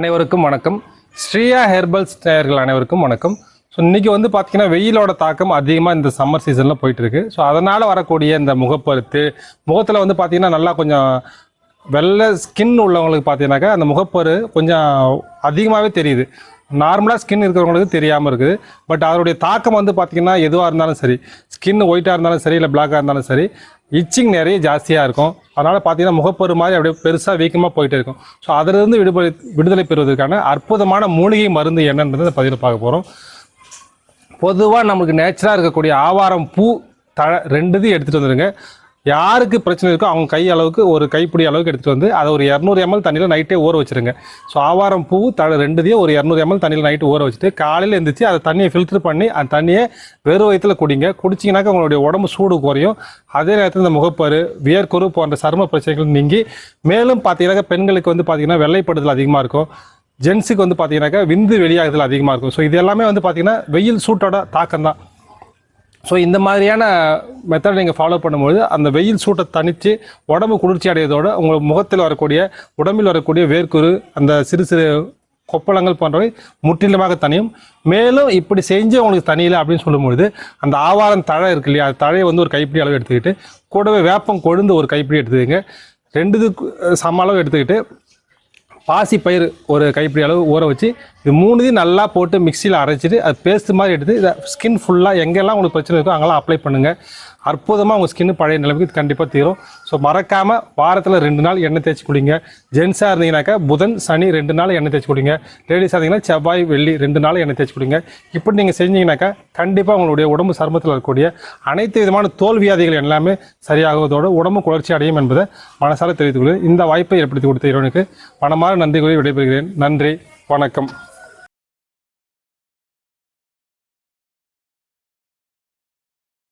அனைவருக்கும் வணக்கம். ஸ்ரீயா ஹெர்பல்ஸ் நேயர்கள் அனைவருக்கும் வணக்கம். ஸோ இன்றைக்கி வந்து பார்த்திங்கன்னா வெயிலோட தாக்கம் அதிகமாக இந்த சம்மர் சீசனில் போயிட்டுருக்கு. ஸோ அதனால் வரக்கூடிய இந்த முகப்பருத்து முகத்தில் வந்து பார்த்திங்கன்னா நல்லா கொஞ்சம் வெள்ளை ஸ்கின் உள்ளவங்களுக்கு பார்த்தீங்கன்னாக்கா அந்த முகப்பரு கொஞ்சம் அதிகமாகவே தெரியுது. நார்மலாக ஸ்கின் இருக்கிறவங்களுக்கு தெரியாமல் இருக்குது. பட் அதனுடைய தாக்கம் வந்து பார்த்திங்கன்னா எதுவாக இருந்தாலும் சரி ஸ்கின் ஒயிட்டாக இருந்தாலும் சரி இல்லை பிளாக்காக இருந்தாலும் சரி இச்சிங் நிறைய ஜாஸ்தியாக இருக்கும். அதனால் பார்த்தீங்கன்னா முகப்பொரு மாதிரி அப்படியே பெருசாக வீக்கமாக போயிட்டு இருக்கும். ஸோ அதிலிருந்து விடுபடு விடுதலை பெறுவதற்கான அற்புதமான மூலிகை மருந்து என்னன்றது பதிவில் பார்க்க போகிறோம் பொதுவாக நமக்கு நேச்சராக இருக்கக்கூடிய ஆவாரம் பூ தழை ரெண்டுத்தையும் எடுத்துகிட்டு வந்துடுங்க யாருக்கு பிரச்சனை இருக்கோ அவங்க கை அளவுக்கு ஒரு கைப்பிடி அளவுக்கு எடுத்துகிட்டு வந்து அதை ஒரு இரநூறு எம்எல் தண்ணியில் நைட்டே ஊற வச்சுருங்க. ஸோ ஆவாரம் பூ த ரெண்டுதையும் ஒரு இரநூறு எம்எல் தண்ணியில் நைட்டு ஊற வச்சுட்டு காலையில் எழுந்திரிச்சு அதை தண்ணியை ஃபில்டர் பண்ணி அந்த தண்ணியை வெறும் வயிற்றுல குடிங்க. குடிச்சிங்கனாக்கா உங்களுடைய உடம்பு சூடு குறையும். அதே நேரத்தில் இந்த முகப்பரு வியர்க்குரு போன்ற சரும பிரச்சனைகள் நீங்கி மேலும் பார்த்தீங்கன்னாக்கா பெண்களுக்கு வந்து பார்த்தீங்கன்னா வெள்ளைப்படுதல் அதிகமாக இருக்கும். ஜென்ஸுக்கு வந்து பார்த்தீங்கன்னாக்கா விந்து வெளியாகுதல் அதிகமாக இருக்கும். ஸோ இது எல்லாமே வந்து பார்த்தீங்கன்னா வெயில் சூட்டோட தாக்கம் தான் ஸோ இந்த மாதிரியான மெத்தட் நீங்கள் ஃபாலோ பண்ணும்போது அந்த வெயில் சூட்டை தணித்து உடம்பு குளிர்ச்சி அடையதோடு உங்கள் முகத்தில் வரக்கூடிய உடம்பில் வரக்கூடிய வேர்க்குரு அந்த சிறு சிறு கொப்பளங்கள் போன்றவை முற்றிலுமாக தனியும் மேலும் இப்படி செஞ்சு உங்களுக்கு தனியில அப்படின்னு சொல்லும்பொழுது அந்த ஆவாரம் தழை இருக்கு இல்லையா அந்த தழையை வந்து ஒரு கைப்பிடி அளவு எடுத்துக்கிட்டு கூடவே வேப்பம் கொழுந்து ஒரு கைப்பிடி எடுத்துக்கங்க. ரெண்டுதுக்கு சம அளவு எடுத்துக்கிட்டு பாசி பயிர் ஒரு கைப்பிடி அளவு ஊற வச்சு இது மூணுதையும் நல்லா போட்டு மிக்சியில் அரைச்சிட்டு அது பேஸ்ட் மாதிரி எடுத்து இதை ஸ்கின் ஃபுல்லாக எங்கெல்லாம் உங்களுக்கு பிரச்சனை இருக்கோ அங்கெல்லாம் அப்ளை பண்ணுங்கள் அற்புதமாக உங்கள் ஸ்கின் பழைய நிலைமைக்கு கண்டிப்பாக தீரும். ஸோ மறக்காமல் வாரத்தில் ரெண்டு நாள் எண்ணெய் தேய்ச்சி குடிங்க. ஜென்ஸாக இருந்தீங்கன்னாக்கா புதன் சனி ரெண்டு நாள் எண்ணெய் தேய்ச்சி குடிங்க. லேடிஸாக இருந்தீங்கன்னா செவ்வாய் வெள்ளி ரெண்டு நாள் எண்ணெய் தேய்ச்சி குடிங்க. இப்படி நீங்கள் செஞ்சீங்கன்னாக்கா கண்டிப்பாக உங்களுடைய உடம்பு சருமத்தில் இருக்கக்கூடிய அனைத்து விதமான தோல் வியாதிகள் எல்லாமே சரியாகுவதோடு உடம்பு குளர்ச்சி அடையும் என்பதை மனசார தெரிவித்துக் கொள்கிறேன். இந்த வாய்ப்பை ஏற்படுத்தி கொடுத்த இறைவனுக்கு மனமாற நன்றி கூறி விடைபெறுகிறேன். நன்றி வணக்கம்.